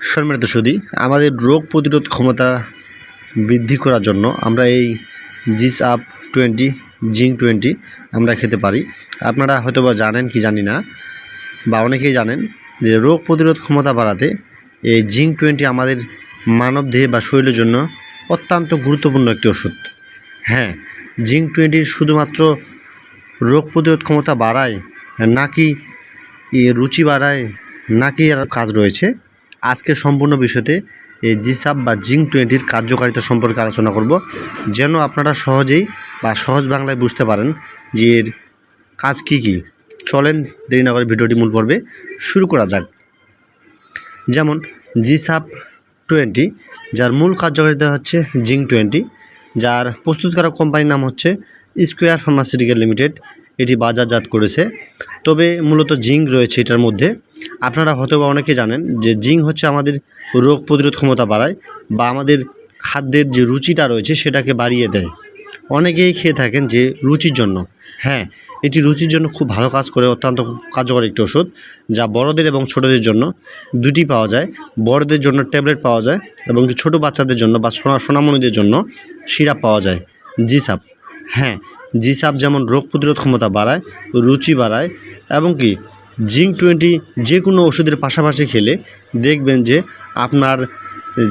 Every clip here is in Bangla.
সম্মানিত সুদী, আমাদের রোগ প্রতিরোধ ক্ষমতা বৃদ্ধি করার জন্য আমরা এই জিস আপ টোয়েন্টি, জিঙ্ক টোয়েন্টি আমরা খেতে পারি। আপনারা হয়তো বা জানেন কি জানি না, বা অনেকেই জানেন যে রোগ প্রতিরোধ ক্ষমতা বাড়াতে এই জিঙ্ক টোয়েন্টি আমাদের মানব দেহে বা শরীরের জন্য অত্যন্ত গুরুত্বপূর্ণ একটি ওষুধ। হ্যাঁ জিঙ্ক টোয়েন্টি শুধুমাত্র রোগ প্রতিরোধ ক্ষমতা বাড়ায়, নাকি রুচি বাড়ায়, নাকি কাজ রয়েছে? আজকে সম্পূর্ণ বিষয়তে এই জিসাপ বা জিঙ্ক টোয়েন্টির কার্যকারিতা সম্পর্কে আলোচনা করব। যেন আপনারা সহজেই বা সহজ বাংলায় বুঝতে পারেন যে এর কাজ কী কী। চলেন দেরি না করে ভিডিওটি মূল পর্বে শুরু করা যাক। যেমন জিসাপ টোয়েন্টি, যার মূল কার্যকারিতা হচ্ছে জিঙ্ক টোয়েন্টি, যার প্রস্তুতকারক কোম্পানির নাম হচ্ছে স্কোয়ার ফার্মাসিউটিক্যাল লিমিটেড। এটি বাজারজাত করেছে। তবে মূলত জিঙ্ক রয়েছে এটার মধ্যে। আপনারা হয়তো বা অনেকে জানেন যে জিঙ্ক হচ্ছে আমাদের রোগ প্রতিরোধ ক্ষমতা বাড়ায় বা আমাদের খাদ্যের যে রুচিটা রয়েছে সেটাকে বাড়িয়ে দেয়। অনেকেই খেয়ে থাকেন যে রুচির জন্য। হ্যাঁ এটি রুচির জন্য খুব ভালো কাজ করে, অত্যন্ত কার্যকর একটি ওষুধ যা বড়দের এবং ছোটদের জন্য দুটি পাওয়া যায়। বড়দের জন্য ট্যাবলেট পাওয়া যায় এবং ছোটো বাচ্চাদের জন্য বা সোনা, সোনামণিদের জন্য সিরাপ পাওয়া যায়। জিসাপ। হ্যাঁ জিসাপ যেমন রোগ প্রতিরোধ ক্ষমতা বাড়ায়, রুচি বাড়ায় এবং কি জিঙ্ক টোয়েন্টি যে কোনো ওষুধের পাশাপাশি খেলে দেখবেন যে আপনার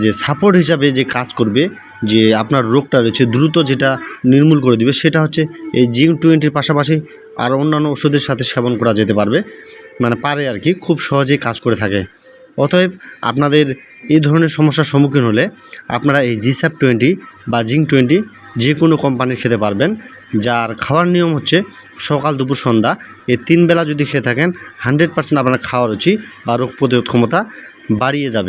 যে সাপোর্ট হিসাবে যে কাজ করবে, যে আপনার রোগটা রয়েছে, দ্রুত যেটা নির্মূল করে দিবে, সেটা হচ্ছে এই জিঙ্ক টোয়েন্টির পাশাপাশি আর অন্যান্য ওষুধের সাথে সেবন করা যেতে পারবে। মানে পারে আর কি, খুব সহজেই কাজ করে থাকে। অতএব আপনাদের এই ধরনের সমস্যার সম্মুখীন হলে আপনারা এই জিস্যাপ টোয়েন্টি বা জিঙ্ক টোয়েন্টি যে কোনো কোম্পানির খেতে পারবেন, যার খাওয়ার নিয়ম হচ্ছে সকাল দুপুর সন্ধ্যা, এই তিন বেলা যদি খেয়ে থাকেন হান্ড্রেড পার্সেন্ট আপনার খাওয়া রুচি বা রোগ প্রতিরোধ ক্ষমতা বাড়িয়ে যাবে।